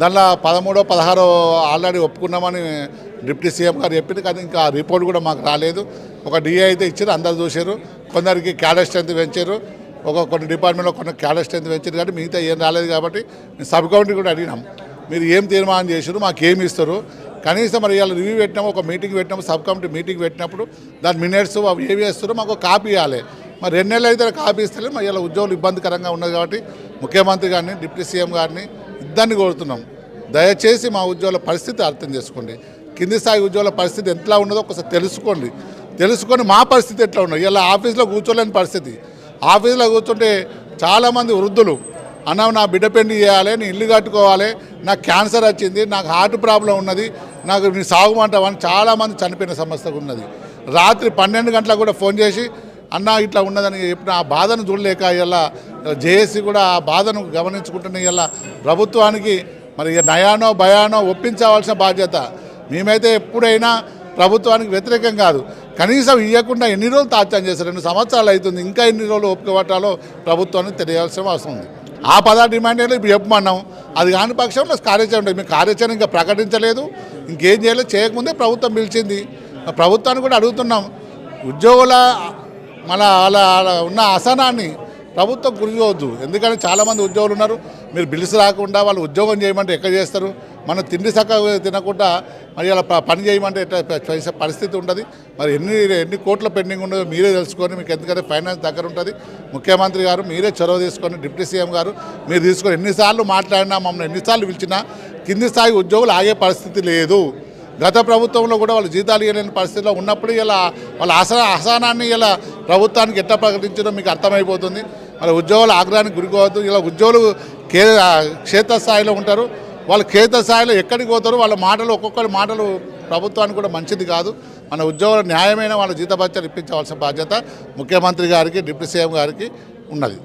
దానిలో పదమూడో పదహారో ఆల్రెడీ ఒప్పుకున్నామని డిప్యూటీ సీఎం గారు చెప్పింది కానీ ఇంకా రిపోర్ట్ కూడా మాకు రాలేదు. ఒక డిఏ అయితే ఇచ్చారు అందరు చూశారు. కొందరికి క్యాడర్ స్ట్రెంత్ పెంచారు. ఒక కొన్ని డిపార్ట్మెంట్లో కొన్ని క్యాడర్ స్ట్రెంత్ పెంచారు కానీ మిగతా ఏం రాలేదు కాబట్టి మేము సబ్ కమిటీ కూడా అడిగినాం. మీరు ఏం తీర్మానం చేశారు మాకు ఏమి ఇస్తారు? కనీసం మరి ఇవాళ రివ్యూ పెట్టినాము ఒక మీటింగ్ పెట్టినాము సబ్ కమిటీ మీటింగ్ పెట్టినప్పుడు దాని మినిట్స్ అవి ఏవి వేస్తారో మాకు కాపీ ఇవ్వాలి. మరి రెండు నెలలు అయితే కాపీ ఇస్తలే మరి ఇలా ఉద్యోగులు ఇబ్బందికరంగా ఉన్నది కాబట్టి ముఖ్యమంత్రి గారిని డిప్యూటీ సీఎం గారిని ఇద్దరిని కోరుతున్నాం. దయచేసి మా ఉద్యోగుల పరిస్థితి అర్థం చేసుకోండి. కింది స్థాయి ఉద్యోగుల పరిస్థితి ఎట్లా ఉన్నదో ఒకసారి తెలుసుకోండి. తెలుసుకొని మా పరిస్థితి ఎట్లా ఉన్నది? ఇలా ఆఫీస్లో కూర్చోలేని పరిస్థితి. ఆఫీస్లో కూర్చుంటే చాలామంది వృద్ధులు అన్న నా బిడ్డ పెండి చేయాలి నేను ఇల్లు కట్టుకోవాలి నాకు క్యాన్సర్ వచ్చింది నాకు హార్ట్ ప్రాబ్లం ఉన్నది నాకు నీ సాగుమంటావని చాలామంది చనిపోయిన సమస్య ఉన్నది. రాత్రి పన్నెండు గంటలకు కూడా ఫోన్ చేసి అన్న ఇట్లా ఉన్నదని చెప్పిన ఆ బాధను చూడలేక ఇలా జేఏసీ కూడా ఆ బాధను గమనించుకుంటున్న ఇలా ప్రభుత్వానికి మరి నయానో భయానో ఒప్పించవలసిన బాధ్యత. మేమైతే ఎప్పుడైనా ప్రభుత్వానికి వ్యతిరేకం కాదు. కనీసం ఇవ్వకుండా ఎన్ని రోజులు తాత్యం చేశారు? రెండు సంవత్సరాలు అవుతుంది. ఇంకా ఎన్ని రోజులు ఓపిక పట్టాలో ప్రభుత్వానికి తెలియాల్సిన అవసరం ఉంది. ఆ పద డిమాండ్ ఏంటో ఇప్పుడు చెప్పమన్నాం. అది కాని పక్షంలో కార్యాచరణ ఉంటుంది. మేము కార్యాచరణ ఇంకా ప్రకటించలేదు. ఇంకేం చేయలేదు. చేయకముందే ప్రభుత్వం పిలిచింది. ప్రభుత్వాన్ని కూడా అడుగుతున్నాం. ఉద్యోగుల మన అలా ఉన్న అసనాన్ని ప్రభుత్వం గురివద్దు ఎందుకంటే చాలామంది ఉద్యోగులు ఉన్నారు. మీరు బిల్స్ రాకుండా వాళ్ళు ఉద్యోగం చేయమంటే ఎక్కడ చేస్తారు? మనం తిండి సక్క తినకుండా మరి అలా ప- పని చేయమంటే ఎట్లా చేసే పరిస్థితి ఉంటుంది. మరి ఎన్ని ఎన్ని కోట్ల పెండింగ్ ఉండదో మీరే తెలుసుకొని మీకు ఎందుకంటే ఫైనాన్స్ దగ్గర ఉంటుంది. ముఖ్యమంత్రి గారు మీరే చొరవ తీసుకొని డిప్యూటీ సీఎం గారు మీరు తీసుకొని ఎన్నిసార్లు మాట్లాడినా మమ్మల్ని ఎన్నిసార్లు పిలిచినా కింది స్థాయి ఉద్యోగులు ఆగే పరిస్థితి లేదు. గత ప్రభుత్వంలో కూడా వాళ్ళు జీతాలు ఇవ్వలేని పరిస్థితిలో ఉన్నప్పుడు ఇలా వాళ్ళ అస అసహనాన్ని ఇలా ప్రభుత్వానికి ఎట్లా ప్రకటించడం మీకు అర్థమైపోతుంది. మరి ఉద్యోగుల ఆగ్రహానికి గురికోవద్దు. ఇలా ఉద్యోగులు కే క్షేత్రస్థాయిలో ఉంటారు. వాళ్ళు క్షేత్రస్థాయిలో ఎక్కడికి పోతారు వాళ్ళ మాటలు ఒక్కొక్కరి మాటలు ప్రభుత్వానికి కూడా మంచిది కాదు. మన ఉద్యోగుల న్యాయమైన వాళ్ళ జీతభత్యాలు ఇప్పించవలసిన బాధ్యత ముఖ్యమంత్రి గారికి డిప్యూటీ సీఎం గారికి ఉన్నది.